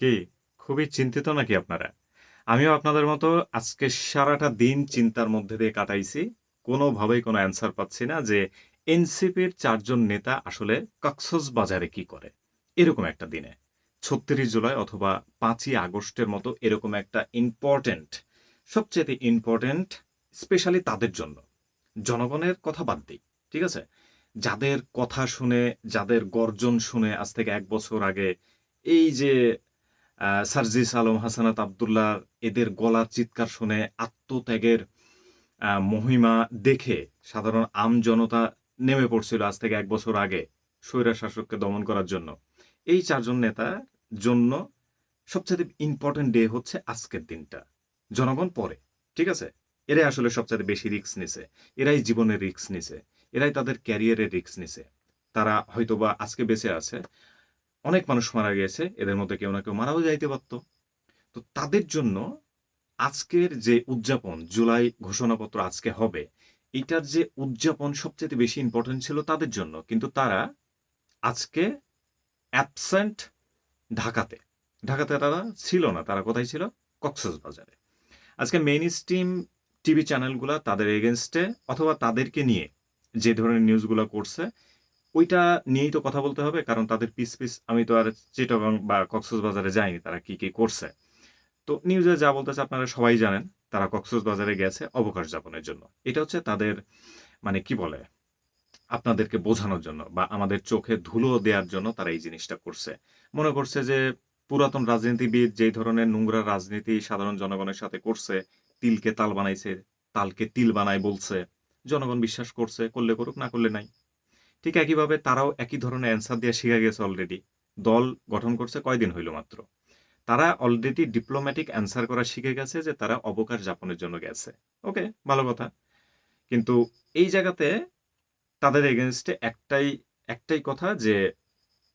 কি? খুবই চিন্তিত নাকি আপনারা? আমিও আপনাদের মতো আজকে সারাটা দিন চিন্তার মধ্যে দিয়ে কাটাইছি। কোনোভাবেই কোনো অ্যান্সার পাচ্ছি না যে এনসিপির চারজন নেতা আসলে কক্সস বাজারে কি করে। এরকম একটা দিনে। ছত্রিশ জুলাই অথবা পাঁচই আগস্টের মতো এরকম একটা ইম্পর্টেন্ট সবচেয়ে ইম্পর্টেন্ট স্পেশালি তাদের জন্য। জনগণের কথা বাদ দিই, ঠিক আছে? যাদের কথা শুনে, যাদের গর্জন শুনে আজ থেকে এক বছর আগে এই যে সার্জিস আলম, হাসানাত আবদুল্লাহ, এদের গলার চিৎকার শুনে আত্মত্যাগের মহিমা দেখে সাধারণ আম জনতা নেমে পড়ছিল আজ থেকে এক বছর আগে স্বৈরা শাসককে দমন করার জন্য। এই চারজন নেতার জন্য সবচেয়ে ইম্পর্টেন্ট ডে হচ্ছে আজকের দিনটা, জনগণ পরে ঠিক আছে? এরাই আসলে সবচেয়ে বেশি রিস্ক নিছে, এরাই জীবনের রিস্ক নিছে, এরাই তাদের ক্যারিয়ারের রিস্ক নিছে। তারা হয়তোবা আজকে বেঁচে আছে অনেক মানুষ মারা গিয়েছে এদের মধ্যে কেউ না কেউ মারাও যাইতে পারতো। তো তাদের জন্য আজকের যে উদযাপন, জুলাই ঘোষণাপত্র আজকে হবে, এটার যে উদযাপন সবচেয়ে বেশি ইম্পর্টেন্ট ছিল তাদের জন্য। কিন্তু তারা আজকে অ্যাবসেন্ট ঢাকাতে। ঢাকাতে তারা ছিল না, তারা কোথায় ছিল? কক্সবাজারে। আজকে মেইন স্ট্রিম টিভি চ্যানেলগুলো তাদের এগেনস্টে অথবা তাদেরকে নিয়ে যে ধরনের নিউজগুলো করছে ওইটা নিয়েই তো কথা বলতে হবে, কারণ তাদের পিস পিস আমি তো আর চিটাগং বা কক্সবাজারে যাইনি, তারা কি কি করছে। তো নিউজে যা বলতেছে আপনারা সবাই জানেন, তারা কক্সবাজারে গেছে অবকাশ যাপনের জন্য। এটা হচ্ছে তাদের মানে কি বলে, আপনাদেরকে বোঝানোর জন্য বা আমাদের চোখে ধুলো দেওয়ার জন্য তারা এই জিনিসটা করছে। মনে করছে যে পুরাতন রাজনীতিবিদ যেই ধরনের নোংরা রাজনীতি সাধারণ জনগণের সাথে করছে, তিলকে তাল বানাইছে, তালকে তিল বানায় বলছে, জনগণ বিশ্বাস করছে, করলে করুক, না করলে নাই। ঠিক একইভাবে তারাও একই ধরনের অ্যান্সার দিয়ে শিখে গেছে অলরেডি দল গঠন করছে কয়দিন হইল মাত্র। তারা অলরেডি ডিপ্লোম্যাটিক অ্যান্সার করা শিখে গেছে যে তারা অবকাশ যাপনের জন্য গেছে। ওকে ভালো কথা। কিন্তু এই জায়গাতে তাদের এগেনস্টে একটাই একটাই কথা যে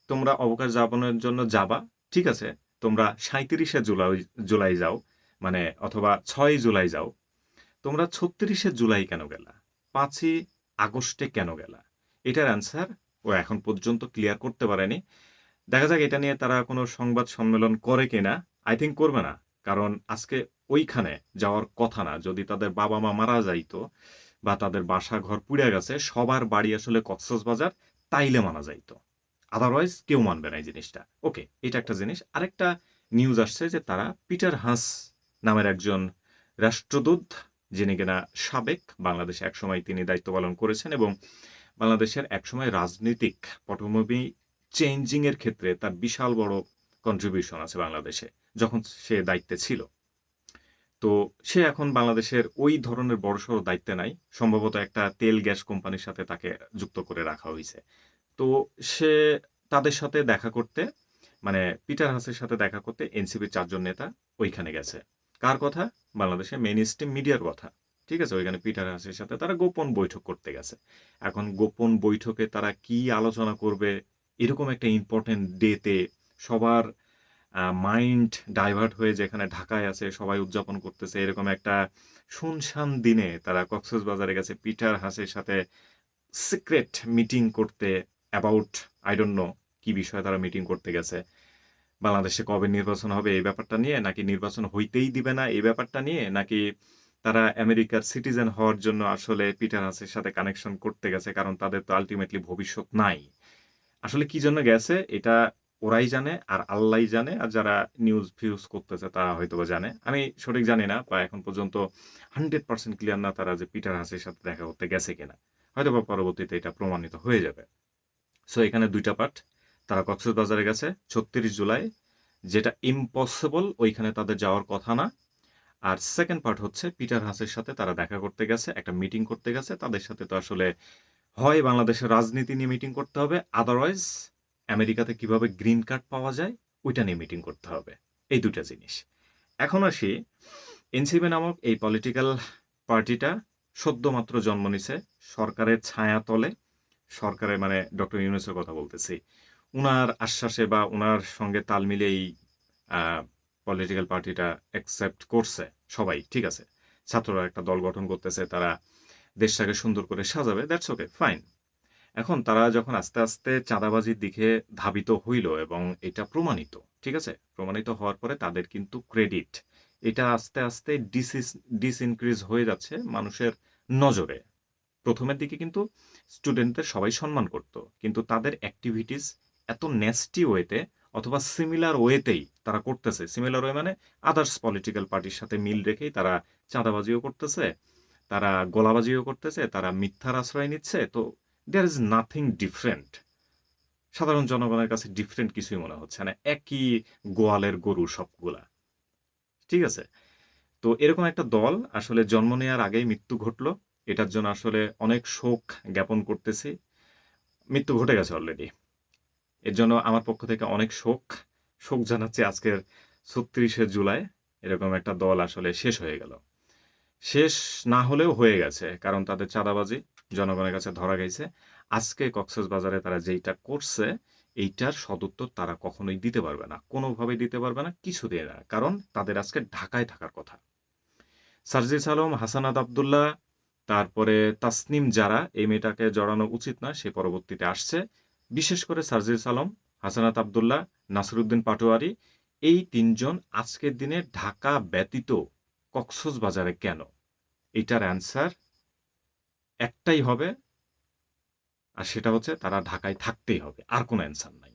তোমরা অবকাশ যাপনের জন্য যাবা, ঠিক আছে? তোমরা সাঁত্রিশে জুলাই জুলাই যাও মানে অথবা ছয় জুলাই যাও। তোমরা ছত্রিশে জুলাই কেন গেলা? পাঁচই আগস্টে কেন গেলা? এটার অ্যান্সার ও এখন পর্যন্ত ক্লিয়ার করতে পারেনি। দেখা যাক এটা নিয়ে তারা কোনো সংবাদ সম্মেলন করে কিনা। আই থিঙ্ক করবে না, কারণ আজকে ওইখানে যাওয়ার কথা না। যদি তাদের বাবা মা মারা যাইতো বা তাদের বাসা ঘর পুড়ে গেছে, সবার বাড়ি আসলে কক্সবাজার তাইলে মানা যাইতো। আদারওয়াইজ কেউ মানবে না এই জিনিসটা। ওকে এটা একটা জিনিস। আরেকটা নিউজ আসছে যে তারা পিটার হাস নামের একজন রাষ্ট্রদূত, যিনি কিনা সাবেক বাংলাদেশে একসময় তিনি দায়িত্ব পালন করেছেন এবং বাংলাদেশের একসময় রাজনৈতিক পটভূমি চেঞ্জিং এর ক্ষেত্রে তার বিশাল বড় কন্ট্রিবিউশন আছে বাংলাদেশে, যখন সে দায়িত্বে ছিল। তো সে এখন বাংলাদেশের ওই ধরনের বড়সড় দায়িত্বে নাই, সম্ভবত একটা তেল গ্যাস কোম্পানির সাথে তাকে যুক্ত করে রাখা হয়েছে। তো সে তাদের সাথে দেখা করতে মানে পিটার হাসের সাথে দেখা করতে এনসিপির চারজন নেতা ওইখানে গেছে। কার কথা? বাংলাদেশের মেইন স্ট্রিম মিডিয়ার কথা। ঠিক আছে, ওইখানে পিটার হাসের সাথে তারা গোপন বৈঠক করতে গেছে। এখন গোপন বৈঠকে তারা কি আলোচনা করবে, এরকম একটা ইম্পর্টেন্ট ডেতে সবার মাইন্ড ডাইভার্ট হয়ে যেখানে ঢাকায় আছে, সবাই উদযাপন করতেছে, এরকম একটা শুনশান দিনে তারা কক্সবাজারে গেছে পিটার হাসের সাথে সিক্রেট মিটিং করতে অ্যাবাউট আই ডোন্ট নো কি বিষয়ে তারা মিটিং করতে গেছে। বাংলাদেশে কবে নির্বাচন হবে এই ব্যাপারটা নিয়ে, নাকি নির্বাচন হইতেই দিবে না এই ব্যাপারটা নিয়ে, নাকি তারা আমেরিকার সিটিজেন হওয়ার জন্য আসলে পিটার হাসের সাথে কানেকশন করতে গেছে, কারণ তাদের তো আলটিমেটলি ভবিষ্যৎ নাই। আসলে কি জন্য গেছে? এটা ওরাই জানে আর আল্লাহ জানে, আর যারা নিউজ ফিউজ করতেছে তারা হয়তো জানে। আমি সঠিক জানি না, বা এখন পর্যন্ত হান্ড্রেড পার্সেন্ট ক্লিয়ার না তারা যে পিটার হাসের সাথে দেখা করতে গেছে কিনা। হয়তো বা পরবর্তীতে এটা প্রমাণিত হয়ে যাবে। সো এখানে দুইটা পার্ট তারা কক্সবাজারে গেছে, ছত্রিশ জুলাই। যেটা ইম্পসিবল ওইখানে তাদের যাওয়ার কথা না। আর সেকেন্ড পার্ট হচ্ছে পিটার হাসের সাথে তারা দেখা করতে গেছে, একটা মিটিং করতে গেছে। তাদের সাথে তো আসলে হয়, বাংলাদেশের রাজনীতি নিয়ে মিটিং করতে হবে। আদারওয়াইজ আমেরিকাতে কীভাবে গ্রিন কার্ড পাওয়া যায়, ওইটা নিয়ে মিটিং করতে হবে। এই দুটা জিনিস। এখন আসি, এনসিপি নামক এই পলিটিক্যাল পার্টিটা সদ্যমাত্র জন্ম নিছে সরকারের ছায়া তলে। সরকারের মানে ডক্টর ইউনুসের কথা বলতেছি। উনার আশ্বাসে বা উনার সঙ্গে তাল মিলে এই পলিটিক্যাল পার্টিটা অ্যাকসেপ্ট করছে সবাই, ঠিক আছে? ছাত্ররা একটা দল গঠন করতেছে, তারা দেশটাকে সুন্দর করে সাজাবে দ্যাটস ওকে ফাইন এখন তারা যখন আস্তে আস্তে চাঁদাবাজির দিকে ধাবিত হইল এবং এটা প্রমাণিত, ঠিক আছে? প্রমাণিত হওয়ার পরে তাদের কিন্তু ক্রেডিট এটা আস্তে আস্তে ডিসিস ডিসইনক্রিজ হয়ে যাচ্ছে মানুষের নজরে। প্রথমের দিকে কিন্তু স্টুডেন্টদের সবাই সম্মান করত, কিন্তু তাদের অ্যাক্টিভিটিস এত নেস্টি ওয়েতে অথবা সিমিলার ওয়েতেই তারা করতেছে। সিমিলার ওয়ে মানে আদার্স পলিটিক্যাল পার্টির সাথে মিল রেখেই তারা চাঁদাবাজিও করতেছে, তারা গোলাবাজিও করতেছে, তারা মিথ্যার আশ্রয় নিচ্ছে। তো দেয়ার ইজ নাথিং ডিফারেন্ট সাধারণ জনগণের কাছে ডিফারেন্ট কিছুই মনে হচ্ছে না। একই গোয়ালের গরু সবগুলা। ঠিক আছে? তো এরকম একটা দল আসলে জন্ম নেওয়ার আগেই মৃত্যু ঘটলো। এটার জন্য আসলে অনেক শোক জ্ঞাপন করতেছি। মৃত্যু ঘটে গেছে অলরেডি এর জন্য আমার পক্ষ থেকে অনেক শোক। শোক জানাচ্ছি আজকের ছত্রিশে জুলাই। এরকম একটা দল আসলে শেষ হয়ে গেল। শেষ না হলেও হয়ে গেছে, কারণ তাদের চাঁদাবাজি জনগণের কাছে ধরা গেছে। আজকে কক্সেস বাজারে তারা যেইটা করছে, এইটার সদুত্তর তারা কখনোই দিতে পারবে না। কোনোভাবেই দিতে পারবে না, কিছু দিয়ে না, কারণ তাদের আজকে ঢাকায় থাকার কথা। সার্জিস আলম হাসানাত আবদুল্লাহ, তারপরে তাসনিম যারা, এই মেয়েটাকে জড়ানো উচিত না, সে পরবর্তীতে আসছে। বিশেষ করে সার্জিস আলম হাসানাত আবদুল্লাহ, নাসরুদ্দিন পাটোয়ারি, এই তিনজন আজকের দিনে ঢাকা ব্যতীত কক্সস বাজারে কেন? এটার অ্যান্সার একটাই হবে আর সেটা হচ্ছে তারা ঢাকায় থাকতেই হবে, আর কোনো অ্যান্সার নাই।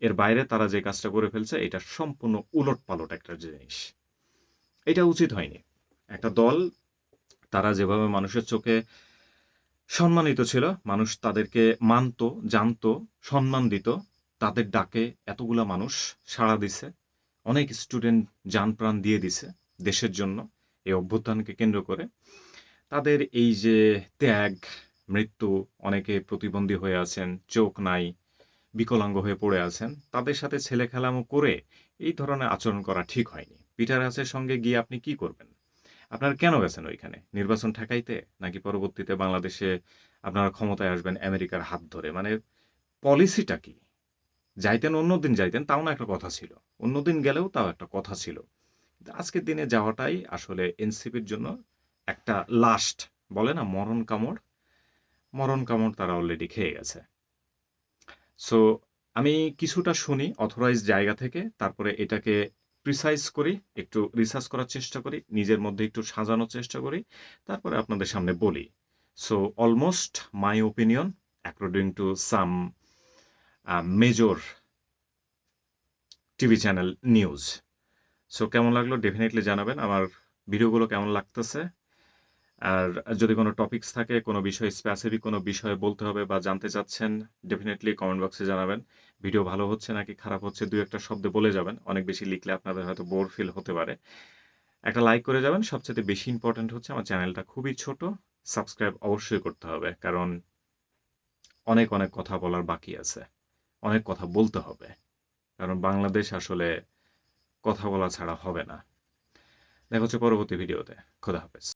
এর বাইরে তারা যে কাজটা করে ফেলছে, এটা সম্পূর্ণ উলট পালট একটা জিনিস। এটা উচিত হয়নি। একটা দল, তারা যেভাবে মানুষের চোখে সম্মানিত ছিল, মানুষ তাদেরকে মানত, জানত, সম্মান দিত। তাদের ডাকে এতগুলা মানুষ সাড়া দিছে। অনেক স্টুডেন্ট যান প্রাণ দিয়ে দিছে দেশের জন্য এই অভ্যুত্থানকে কেন্দ্র করে। তাদের এই যে ত্যাগ, মৃত্যু, অনেকে প্রতিবন্ধী হয়ে আছেন, চোখ নাই, বিকলাঙ্গ হয়ে পড়ে আছেন, তাদের সাথে ছেলে খেলামো করে এই ধরনের আচরণ করা ঠিক হয়নি। পিটার হাসের সঙ্গে গিয়ে আপনি কি করবেন? আপনারা কেন গেছেন ওইখানে? নির্বাচন ঠেকাইতে? নাকি পরবর্তীতে বাংলাদেশে আপনারা ক্ষমতায় আসবেন আমেরিকার হাত ধরে? মানে পলিসিটা কি? যাইতেন অন্যদিন যাইতেন, তাও না একটা কথা ছিল। অন্যদিন গেলেও তাও একটা কথা ছিল। আজকের দিনে যাওয়াটাই আসলে এনসিপির জন্য একটা লাস্ট, বলে না, মরণ কামড়। মরণ কামড় তারা অলরেডি খেয়ে গেছে। সো আমি কিছুটা শুনি অথরাইজ জায়গা থেকে, তারপরে এটাকে প্রিসাইজ করি, একটু রিসার্চ করার চেষ্টা করি, নিজের মধ্যে একটু সাজানোর চেষ্টা করি, তারপরে আপনাদের সামনে বলি। So almost my opinion according to some major TV channel news so কেমন লাগল? ডেফিনেটলি জানাবেন। আমার ভিডিওগুলো কেমন লাগতেছে? আর যদি কোনো টপিকস থাকে, কোনো বিষয় স্পেসিফিক কোনো বিষয়ে বলতে হবে বা জানতে চাচ্ছেন ডেফিনেটলি কমেন্ট বক্সে জানাবেন। ভিডিও ভালো হচ্ছে নাকি খারাপ হচ্ছে, দুই একটা শব্দে বলে যাবেন। অনেক বেশি লিখলে আপনাদের হয়তো বোর ফিল হতে পারে। একটা লাইক করে যাবেন। সবচেয়ে বেশি ইম্পর্টেন্ট হচ্ছে আমার চ্যানেলটা খুবই ছোট। সাবস্ক্রাইব অবশ্যই করতে হবে, কারণ অনেক অনেক কথা বলার বাকি আছে। অনেক কথা বলতে হবে, কারণ বাংলাদেশ আসলে কথা বলা ছাড়া হবে না। দেখা হচ্ছে পরবর্তী ভিডিওতে খোদা হাফেজ।